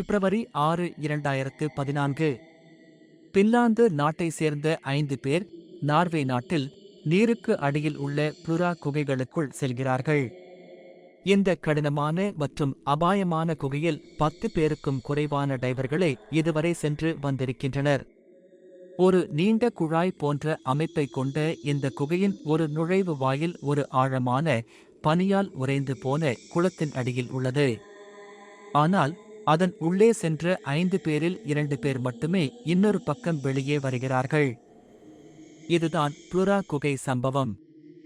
பிப்ரவரி ஆறு இரண்டாயிரத்து பதினான்கு. பின்லாந்து நாட்டை சேர்ந்த ஐந்து பேர் நார்வே நாட்டில் நீருக்கு அடியில் உள்ள புரா குகைகளுக்குள் செல்கிறார்கள். இந்த கடினமான மற்றும் அபாயமான குகையில் பத்து பேருக்கும் குறைவான டைவர்களே இதுவரை சென்று வந்திருக்கின்றனர். ஒரு நீண்ட குழாய் போன்ற அமைப்பை கொண்ட இந்த குகையின் ஒரு நுழைவு வாயில் ஒரு ஆழமான பனியால் உறைந்து போன குளத்தின் அடியில் உள்ளது. ஆனால் அதன் உள்ளே சென்ற ஐந்து பேரில் இரண்டு பேர் மட்டுமே இன்னொரு பக்கம் வெளியே வருகிறார்கள். இதுதான் புரா குகை சம்பவம்.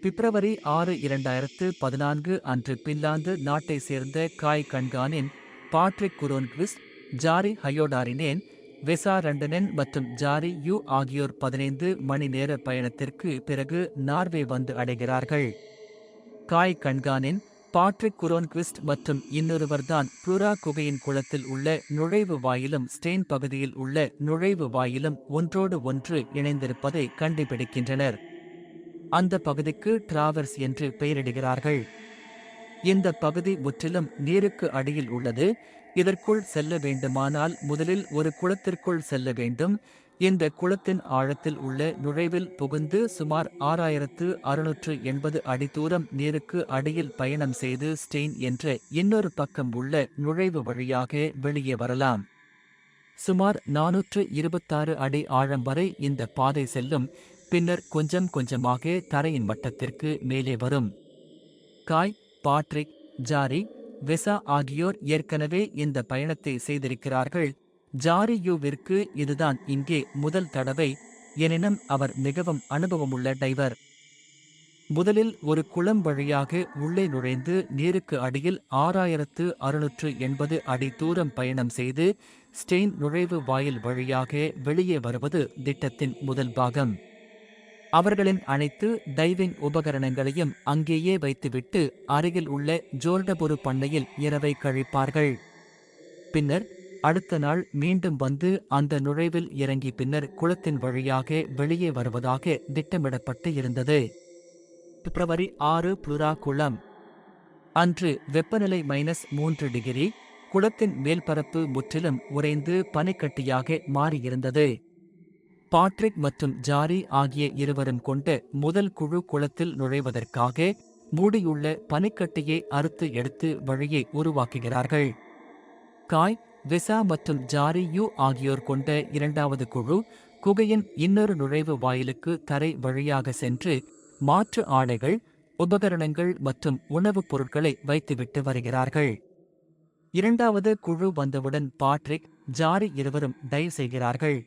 பிப்ரவரி ஆறு இரண்டாயிரத்து பதினான்கு அன்று பின்லாந்து நாட்டை சேர்ந்த காய் கண்கானின் பாட்ரிக் குரோன்குவிஸ்ட் ஜாரி ஹயோடாரினேன் வெசா ரண்டனன் மற்றும் ஜாரி யூ ஆகியோர் பதினைந்து மணி நேர பயணத்திற்கு பிறகு நார்வே வந்து அடைகிறார்கள். காய் கண்கானின் பாட்ரிக் குரோன்குவிஸ்ட் மற்றும் இன்னொருவர்தான் புரா குகையின் குளத்தில் உள்ள நுழைவு வாயிலும் ஸ்டெயின் பகுதியில் உள்ள நுழைவு வாயிலும் ஒன்றோடு ஒன்று இணைந்திருப்பதை கண்டுபிடிக்கின்றனர். அந்த பகுதிக்கு டிராவர்ஸ் என்று பெயரிடுகிறார்கள். இந்த பகுதி முற்றிலும் நீருக்கு அடியில் உள்ளது. இதற்குள் செல்ல வேண்டுமானால் முதலில் ஒரு குளத்திற்குள் செல்ல வேண்டும். இந்த குளத்தின் ஆழத்தில் உள்ள நுழைவில் புகுந்து சுமார் ஆறாயிரத்து அறுநூற்று எண்பது அடி தூரம் நீருக்கு அடியில் பயணம் செய்து ஸ்டெயின் என்ற இன்னொரு பக்கம் உள்ள நுழைவு வழியாக வெளியே வரலாம். சுமார் நானூற்று இருபத்தாறு அடி ஆழம் வரை இந்த பாதை செல்லும் பின்னர் கொஞ்சம் கொஞ்சமாக தரையின் மட்டத்திற்கு மேலே வரும். காய் பாட்ரிக் ஜாரி வெசா ஆகியோர் ஏற்கனவே இந்த பயணத்தை செய்திருக்கிறார்கள். ஜாரியூவிற்கு இதுதான் இங்கே முதல் தடவை எனினும் அவர் மிகவும் அனுபவமுள்ள டைவர். முதலில் ஒரு குளம் வழியாக உள்ளே நுழைந்து நீருக்கு அடியில் ஆறாயிரத்து அறுநூற்று எண்பது அடி தூரம் பயணம் செய்து ஸ்டெயின் நுழைவு வாயில் வழியாக வெளியே வருவது திட்டத்தின் முதல் பாகம். அவர்களின் அனைத்து டைவிங் உபகரணங்களையும் அங்கேயே வைத்துவிட்டு அருகில் உள்ள ஜோர்டபுரு பண்ணையில் இரவை கழிப்பார்கள். பின்னர் அடுத்த நாள் மீண்டும் வந்து அந்த நுழைவில் இறங்கி பின்னர் குளத்தின் வழியாக வெளியே வருவதாக திட்டமிடப்பட்டு இருந்தது. பிப்ரவரி ஆறு புரா குளம். அன்று வெப்பநிலை மைனஸ் மூன்று டிகிரி குளத்தின் மேல்பரப்பு முற்றிலும் உறைந்து பனிக்கட்டியாக மாறியிருந்தது. பாட்ரிக் மற்றும் ஜாரி ஆகிய இருவரும் கொண்ட முதல் குழு குளத்தில் நுழைவதற்காக மூடியுள்ள பனிக்கட்டியை அறுத்து எடுத்து வழியை உருவாக்குகிறார்கள். காய் விசா மற்றும் ஜாரி யூ ஆகியோர் கொண்ட இரண்டாவது குழு குகையின் இன்னொரு நுழைவு வாயிலுக்கு தரை வழியாக சென்று மாற்று ஆடைகள் உபகரணங்கள் மற்றும் உணவுப் பொருட்களை வைத்துவிட்டு வருகிறார்கள். இரண்டாவது குழு வந்தவுடன் பாட்ரிக் ஜாரி இருவரும் டைவ் செய்கிறார்கள்.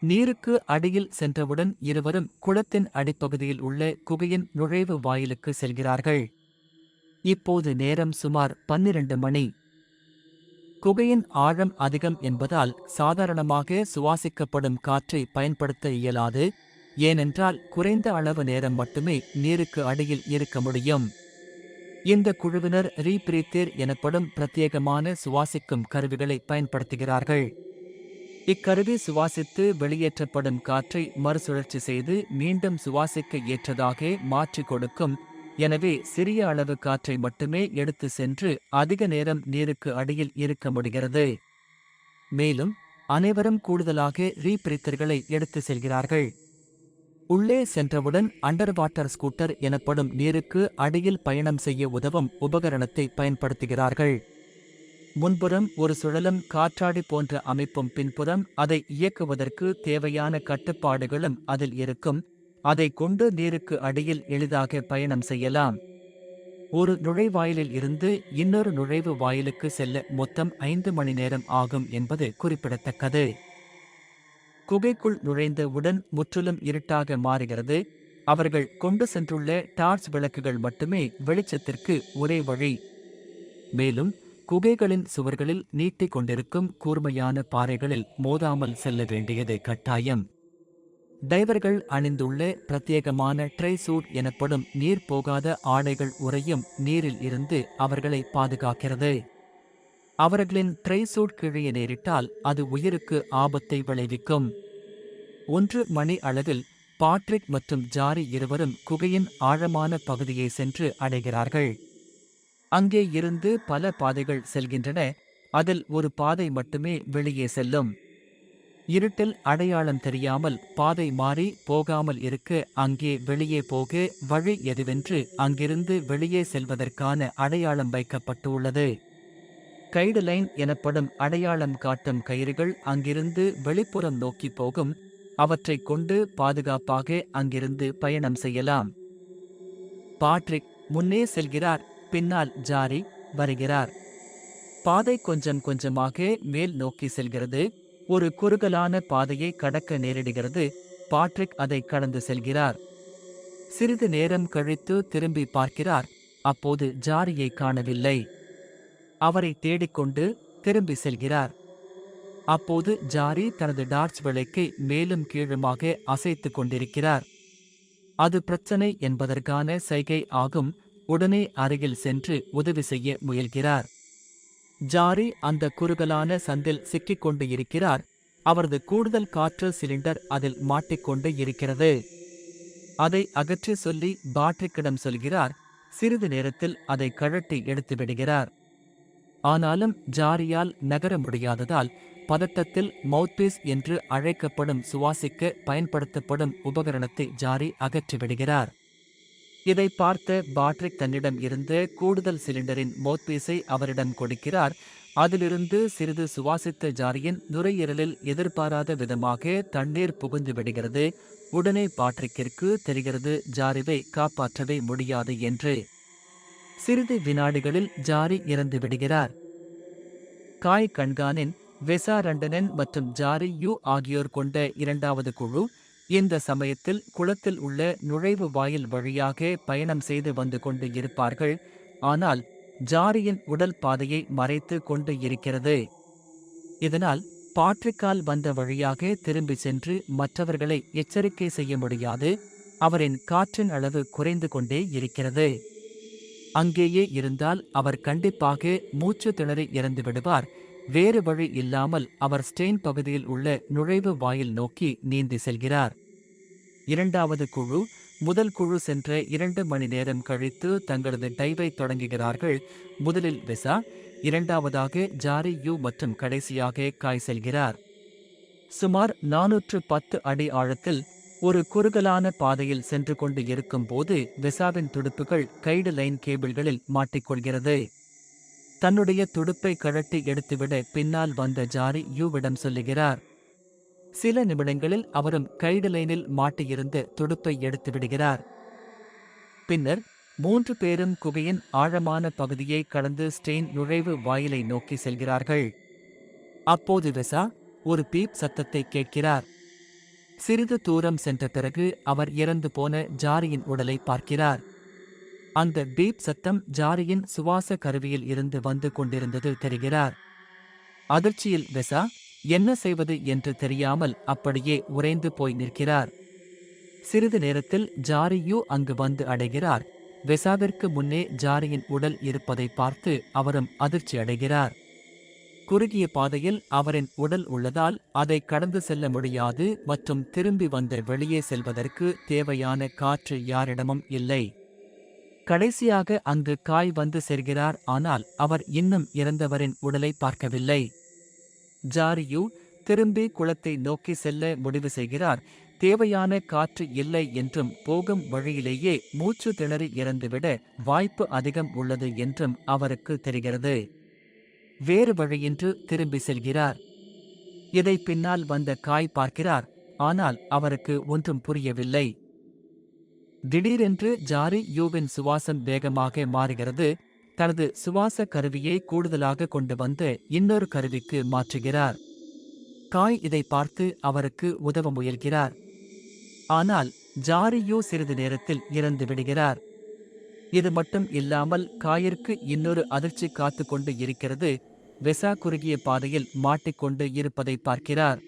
நீருக்கு அடியில் சென்றவுடன் இருவரும் குளத்தின் அடிப்பகுதியில் உள்ள குகையின் நுழைவு வாயிலுக்கு செல்கிறார்கள். இப்போது நேரம் சுமார் பன்னிரண்டு மணி. குகையின் ஆழம் அதிகம் என்பதால் சாதாரணமாக சுவாசிக்கப்படும் காற்றை பயன்படுத்த இயலாது ஏனென்றால் குறைந்த அளவு நேரம் மட்டுமே நீருக்கு அடியில் இருக்க முடியும். இந்த குழுவினர் ரீபிரீத்தேர் எனப்படும் பிரத்யேகமான சுவாசிக்கும் கருவிகளை பயன்படுத்துகிறார்கள். இக்கருவி சுவாசித்து வெளியேற்றப்படும் காற்றை மறுசுழற்சி செய்து மீண்டும் சுவாசிக்க ஏற்றதாக மாற்றிக் கொடுக்கும் எனவே சிறிய அளவு காற்றை மட்டுமே எடுத்து சென்று அதிக நேரம் நீருக்கு அடியில் இருக்க முடிகிறது. மேலும் அனைவரும் கூடுதலாக ரீபிரித்தர்களை எடுத்து செல்கிறார்கள். உள்ளே சென்றவுடன் அண்டர் வாட்டர் ஸ்கூட்டர் எனப்படும் நீருக்கு அடியில் பயணம் செய்ய உதவும் உபகரணத்தை பயன்படுத்துகிறார்கள். முன்புறம் ஒரு சுழலும் காற்றாடி போன்ற அமைப்பும் பின்புறம் அதை இயக்குவதற்கு தேவையான கட்டுப்பாடுகளும் அதில் இருக்கும். அதை கொண்டு நீருக்கு அடியில் எளிதாக பயணம் செய்யலாம். ஒரு நுழைவாயிலில் இருந்து இன்னொரு நுழைவு வாயிலுக்கு செல்ல மொத்தம் ஐந்து மணி நேரம் ஆகும் என்பது குறிப்பிடத்தக்கது. குகைக்குள் நுழைந்தவுடன் முற்றிலும் இருட்டாக மாறுகிறது. அவர்கள் கொண்டு சென்றுள்ள டார்ச் விளக்குகள் மட்டுமே வெளிச்சத்திற்கு ஒரே வழி. மேலும் குகைகளின் சுவர்களில் நீட்டிக் கொண்டிருக்கும் கூர்மையான பாறைகளில் மோதாமல் செல்ல வேண்டியது கட்டாயம். டைவர்கள் அணிந்துள்ள பிரத்யேகமான ட்ரை சூட் எனப்படும் நீர் போகாத ஆடைகள் உறையும் நீரில் இருந்து அவர்களை பாதுகாக்கிறது. அவர்களின் ட்ரை சூட் கிழிய நேரிட்டால் அது உயிருக்கு ஆபத்தை விளைவிக்கும். ஒன்று மணி அளவில் பாட்ரிக் மற்றும் ஜாரி இருவரும் குகையின் ஆழமான பகுதியை சென்று அடைகிறார்கள். அங்கே இருந்து பல பாதைகள் செல்கின்றன. அதில் ஒரு பாதை மட்டுமே வெளியே செல்லும். இருட்டில் அடையாளம் தெரியாமல் பாதை மாறி போகாமல் இருக்க அங்கே வெளியே போக வழி எதுவென்று அங்கிருந்து வெளியே செல்வதற்கான அடையாளம் வைக்கப்பட்டுள்ளது. கைடு லைன் எனப்படும் அடையாளம் காட்டும் கயிறுகள் அங்கிருந்து வெளிப்புறம் நோக்கி போகும். அவற்றைக் கொண்டு பாதுகாப்பாக அங்கிருந்து பயணம் செய்யலாம். பாட்ரிக் முன்னே செல்கிறார் பின்னால் ஜாரி வருகிறார். பாதை கொஞ்சம் கொஞ்சமாக மேல் நோக்கி செல்கிறது. ஒரு குறுகலான பாதையை கடக்க நேரிடுகிறது. பாட்ரிக் அதை கடந்து செல்கிறார். சிறிது நேரம் கழித்து திரும்பி பார்க்கிறார். அப்போது ஜாரியை காணவில்லை. அவரை தேடிக்கொண்டு திரும்பி செல்கிறார். அப்போது ஜாரி தனது டார்ச் விளக்கை மேலும் கீழுமாக அசைத்து கொண்டிருக்கிறார். அது பிரச்சனை என்பதற்கான சைகை ஆகும். உடனே அருகில் சென்று உதவி செய்ய முயல்கிறார். ஜாரி அந்த குறுகலான சந்தில் சிக்கிக் கொண்டு இருக்கிறார். அவரது கூடுதல் காற்று சிலிண்டர் அதில் மாட்டிக்கொண்டு இருக்கிறது. அதை அகற்றி சொல்லி பாட்ரிக்கிடம் சொல்கிறார். சிறிது நேரத்தில் அதை கழட்டி எடுத்து விடுகிறார். ஆனாலும் ஜாரியால் நகர முடியாததால் பதட்டத்தில் மவுத்பீஸ் என்று அழைக்கப்படும் சுவாசிக்க பயன்படுத்தப்படும் உபகரணத்தை ஜாரி அகற்றிவிடுகிறார் இதை பார்த்த பாட்ரிக் தன்னிடம் இருந்த கூடுதல் சிலிண்டரின் மோத்பீஸை அவரிடம் கொடுக்கிறார். அதிலிருந்து சிறிது சுவாசித்த ஜாரியின் நுரையீரலில் எதிர்பாராத விதமாக தண்ணீர் புகுந்து விடுகிறது. உடனே பாட்ரிக்கிற்கு தெரிகிறது ஜாரிவை காப்பாற்றவே முடியாது என்று. சிறிது வினாடிகளில் ஜாரி இறந்து விடுகிறார். காய் கண்கானின் வெசாரண்டனன் மற்றும் ஜாரி யூ ஆகியோர் கொண்ட இரண்டாவது குழு இந்த சமயத்தில் குளத்தில் உள்ள நுழைவு வாயில் வழியாக பயணம் செய்து வந்து கொண்டு இருப்பார்கள். ஆனால் ஜாரியின் உடல் பாதையை மறைத்து கொண்டு இருக்கிறது. இதனால் பாற்றுக்கால் வந்த வழியாக திரும்பி சென்று மற்றவர்களை எச்சரிக்கை செய்ய முடியாது. அவரின் காற்றின் அளவு குறைந்து கொண்டே இருக்கிறது. அங்கேயே இருந்தால் அவர் கண்டிப்பாக மூச்சு திணறி இறந்து விடுவார். வேறு வழி இல்லாமல் அவர் ஸ்டெயின் பகுதியில் உள்ள நுழைவு வாயில் நோக்கி நீந்தி செல்கிறார். இரண்டாவது குழு முதல் குழு சென்ற இரண்டு மணி நேரம் கழித்து தங்களது டைவை தொடங்குகிறார்கள். முதலில் வெசா இரண்டாவதாக ஜாரி யூ மற்றும் கடைசியாக காய் செல்கிறார். சுமார் நானூற்று பத்து அடி ஆழத்தில் ஒரு குறுகலான பாதையில் சென்று கொண்டு இருக்கும்போது வெசாவின் துடுப்புகள் கைடு லைன் கேபிள்களில் மாட்டிக்கொள்கிறது. தன்னுடைய துடுப்பை கழட்டி எடுத்துவிட பின்னால் வந்த ஜாரி யூவிடம் சொல்லுகிறார் சில நிமிடங்களில் அவரும் கைடு லைனில் மாட்டியிருந்து துடுப்பை எடுத்து விடுகிறார். பின்னர் மூன்று பேரும் குகையின் ஆழமான பகுதியை கடந்து ஸ்டெயின் நுழைவு வாயிலை நோக்கி செல்கிறார்கள். அப்போது வெசா ஒரு பீப் சத்தத்தை கேட்கிறார். சிறிது தூரம் சென்ற பிறகு அவர் இறந்து போன ஜாரியின் உடலை பார்க்கிறார். அந்த பீப் சத்தம் ஜாரியின் சுவாச கருவியில் இருந்து வந்து கொண்டிருந்தது தெரிகிறார். அதிர்ச்சியில் வெசா என்ன செய்வது என்று தெரியாமல் அப்படியே உறைந்து போய் நிற்கிறார். சிறிது நேரத்தில் ஜாரியு அங்கு வந்து அடைகிறார். வெசாவிற்கு முன்னே ஜாரியின் உடல் இருப்பதை பார்த்து அவரும் அதிர்ச்சி அடைகிறார். குறுகிய பாதையில் அவரின் உடல் உள்ளதால் அதை கடந்து செல்ல முடியாது மற்றும் திரும்பி வந்து வெளியே செல்வதற்கு தேவையான காற்று யாரிடமும் இல்லை. கடைசியாக அங்கு காய் வந்து சேர்கிறார் ஆனால் அவர் இன்னும் இறந்தவரின் உடலை பார்க்கவில்லை. ஜாரியூ திரும்பி குளத்தை நோக்கி செல்ல முடிவு செய்கிறார். தேவையான காற்று இல்லை என்றும் போகும் வழியிலேயே மூச்சு திணறி இறந்துவிட வாய்ப்பு அதிகம் உள்ளது என்றும் அவருக்கு தெரிகிறது. வேறு வழியின்றி திரும்பி செல்கிறார். இதை பின்னால் வந்த காய் பார்க்கிறார். ஆனால் அவருக்கு ஒன்றும் புரியவில்லை. திடீரென்று ஜாரி யூவின் சுவாசம் வேகமாக மாறுகிறது. தனது சுவாச கருவியை கூடுதலாக கொண்டு வந்து இன்னொரு கருவிக்கு மாற்றுகிறார். காய் இதை பார்த்து அவருக்கு உதவ முயல்கிறார். ஆனால் ஜாரியோ சிறிது நேரத்தில் இறந்து விடுகிறார். இது மட்டும் இல்லாமல் காயிற்கு இன்னொரு அதிர்ச்சி காத்து கொண்டு இருக்கிறது. வெசா குறுகிய பாதையில் மாட்டிக்கொண்டு இருப்பதை பார்க்கிறார்.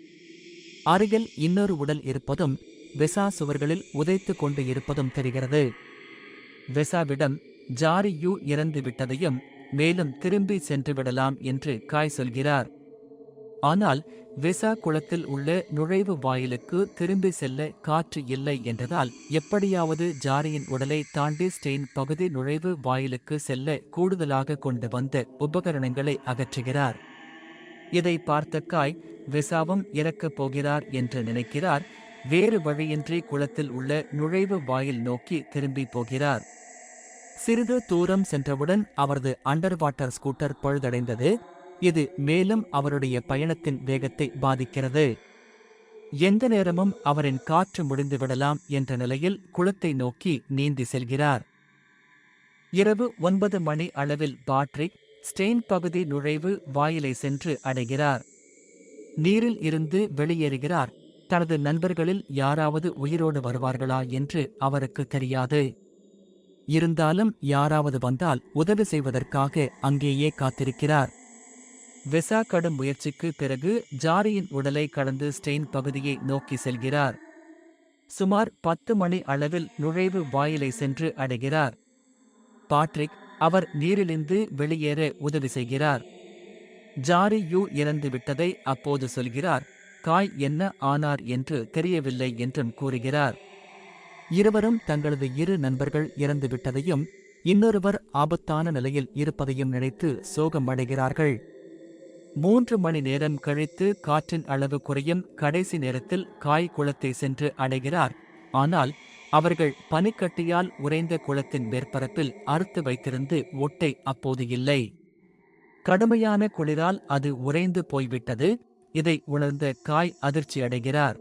அருகில் இன்னொரு உடல் இருப்பதும் வெசா சுவர்களில் உதைத்து கொண்டு இருப்பதும் தெரிகிறது. வெசாவிடம் ஜாரியு இறந்து விட்டதையும் மேலும் திரும்பி சென்றுவிடலாம் என்று காய் சொல்கிறார். ஆனால் வெசா குளத்தில் உள்ள நுழைவு வாயிலுக்கு திரும்பி செல்ல காற்று இல்லை என்றதால் எப்படியாவது ஜாரியின் உடலை தாண்டி ஸ்டெயின் பகுதி நுழைவு வாயிலுக்கு செல்ல கூடுதலாக கொண்டு வந்த உபகரணங்களை அகற்றுகிறார். இதை பார்த்த காய் வெசாவும் இறக்கப் போகிறார் என்று நினைக்கிறார். வேறு வழியின்றி குளத்தில் உள்ள நுழைவு வாயில் நோக்கி திரும்பி போகிறார். சிறிது தூரம் சென்றவுடன் அவரது அண்டர் வாட்டர் ஸ்கூட்டர் பழுதடைந்தது. இது மேலும் அவருடைய பயணத்தின் வேகத்தை பாதிக்கிறது. எந்த நேரமும் அவரின் காற்று முடிந்துவிடலாம் என்ற நிலையில் குளத்தை நோக்கி நீந்தி செல்கிறார். இரவு ஒன்பது மணி அளவில் பாட்ரிக் ஸ்டெயின் பகுதி நுழைவு வாயிலை சென்று அடைகிறார். நீரில் இருந்து வெளியேறுகிறார். தனது நண்பர்களில் யாராவது உயிரோடு வருவார்களா என்று அவருக்கு தெரியாது. இருந்தாலும் யாராவது வந்தால் உதவி செய்வதற்காக அங்கேயே காத்திருக்கிறார். வெசா கடும் முயற்சிக்கு பிறகு ஜாரியின் உடலை கடந்து ஸ்டெயின் பகுதியை நோக்கி செல்கிறார். சுமார் பத்து மணி அளவில் நுழைவு வாயிலை சென்று அடைகிறார். பாட்ரிக் அவர் நீரிலிருந்து வெளியேற உதவி செய்கிறார். ஜாரி யூ இறந்து விட்டதை அப்போது சொல்கிறார். காய் என்ன ஆனார் என்று தெரியவில்லை என்றும் கூறுகிறார். இருவரும் தங்களது இரு நண்பர்கள் இறந்துவிட்டதையும் இன்னொருவர் ஆபத்தான நிலையில் இருப்பதையும் நினைத்து சோகமடைகிறார்கள் மூன்று மணி நேரம் கழித்து காற்றின் அளவு குறையும் கடைசி நேரத்தில் காய் குளத்தை சென்று அடைகிறார். ஆனால் அவர்கள் பனிக்கட்டியால் உறைந்த குளத்தின் மேற்பரப்பில் அறுத்து வைத்திருந்து ஒட்டை அப்போது இல்லை. கடுமையான குளிரால் அது உறைந்து போய்விட்டது. இதை உணர்ந்த காய் அதிர்ச்சி அடைகிறார்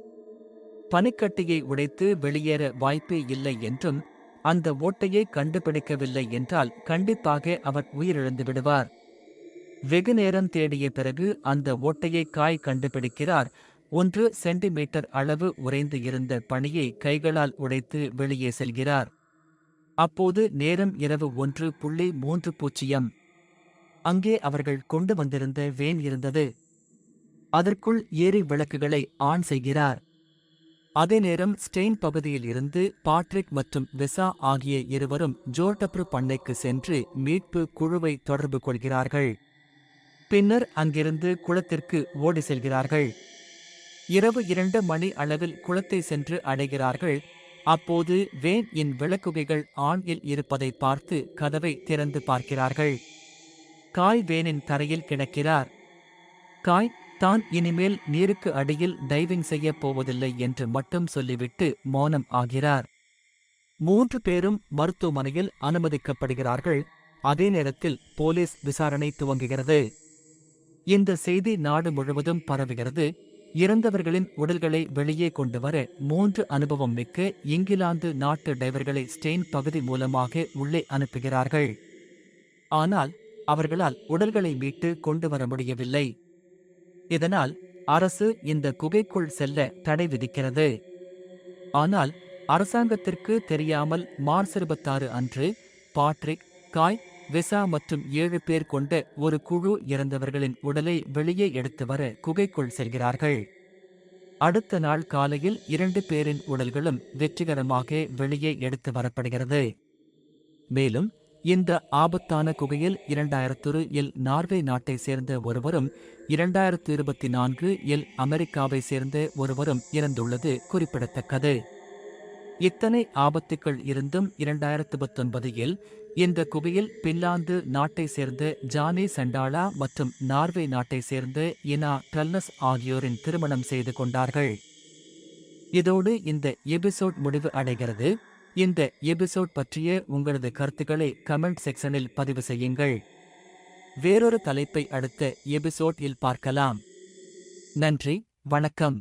பனிக்கட்டியை உடைத்து வெளியேற வாய்ப்பே இல்லை என்றும் அந்த ஓட்டையை கண்டுபிடிக்கவில்லை என்றால் கண்டிப்பாக அவர் உயிரிழந்து விடுவார். வெகு நேரம் தேடிய பிறகு அந்த ஓட்டையை காய் கண்டுபிடிக்கிறார். ஒன்று சென்டிமீட்டர் அளவு உறைந்து இருந்த பணியை கைகளால் உடைத்து வெளியே செல்கிறார். அப்போது நேரம் இரவு ஒன்று புள்ளி மூன்று பூஜ்ஜியம். அங்கே அவர்கள் கொண்டு வந்திருந்த வேன் இருந்தது. அதற்குள் ஏரி விளக்குகளை ஆன் செய்கிறார். அதே நேரம் ஸ்டெயின் பகுதியில் இருந்து பாட்ரிக் மற்றும் வெசா ஆகிய இருவரும் ஜோர்டப்ரு பண்ணைக்கு சென்று மீட்பு குழுவை தொடர்பு கொள்கிறார்கள். பின்னர் அங்கிருந்து குளத்திற்கு ஓடி செல்கிறார்கள். இரவு இரண்டு மணி அளவில் குளத்தை சென்று அடைகிறார்கள். அப்போது வேன் இன் விளக்குகைகள் ஆணில் இருப்பதை பார்த்து கதவை திறந்து பார்க்கிறார்கள். காய் வேனின் தரையில் கிடக்கிறார். காய் தான் இனிமேல் நீருக்கு அடியில் டைவிங் செய்யப் போவதில்லை என்று மட்டும் சொல்லிவிட்டு மௌனம் ஆகிறார். மூன்று பேரும் மருத்துவமனையில் அனுமதிக்கப்படுகிறார்கள். அதே நேரத்தில் போலீஸ் விசாரணை துவங்குகிறது. இந்த செய்தி நாடு முழுவதும் பரவுகிறது. இறந்தவர்களின் உடல்களை வெளியே கொண்டு வர மூன்று அனுபவம் மிக்க இங்கிலாந்து நாட்டு டைவர்களை ஸ்டெயின் பகுதி மூலமாக உள்ளே அனுப்புகிறார்கள். ஆனால் அவர்களால் உடல்களை மீட்டு கொண்டு வர முடியவில்லை. இதனால் அரசு இந்த குகைக்குள் செல்ல தடை விதிக்கிறது. ஆனால் அரசாங்கத்திற்கு தெரியாமல் மார்ச் இருபத்தாறு அன்று பாட்ரிக் காய் விசா மற்றும் ஏழு பேர் கொண்ட ஒரு குழு இறந்தவர்களின் உடலை வெளியே எடுத்து வர குகைக்குள் செல்கிறார்கள். அடுத்த நாள் காலையில் இரண்டு பேரின் உடல்களும் வெற்றிகரமாக வெளியே எடுத்து வரப்படுகிறது. மேலும் இந்த ஆபத்தான குகையில் இரண்டாயிரத்தொரு எல் நார்வே நாட்டை சேர்ந்த ஒருவரும் இரண்டாயிரத்து இருபத்தி நான்கு எல் அமெரிக்காவை சேர்ந்த ஒருவரும் இறந்துள்ளது குறிப்பிடத்தக்கது. இத்தனை ஆபத்துக்கள் இருந்தும் இரண்டாயிரத்து பத்தொன்பது இல் இந்த குகையில் பின்லாந்து நாட்டை சேர்ந்த ஜானி சண்டாலா மற்றும் நார்வே நாட்டை சேர்ந்த இனா டல்னஸ் ஆகியோரின் திருமணம் செய்து கொண்டார்கள். இதோடு இந்த எபிசோட் முடிவு அடைகிறது. இந்த எபிசோட் பற்றிய உங்களது கருத்துக்களை கமெண்ட் செக்ஷனில் பதிவு செய்யுங்கள். வேறொரு தலைப்பை அடுத்த எபிசோட் இல் பார்க்கலாம். நன்றி வணக்கம்.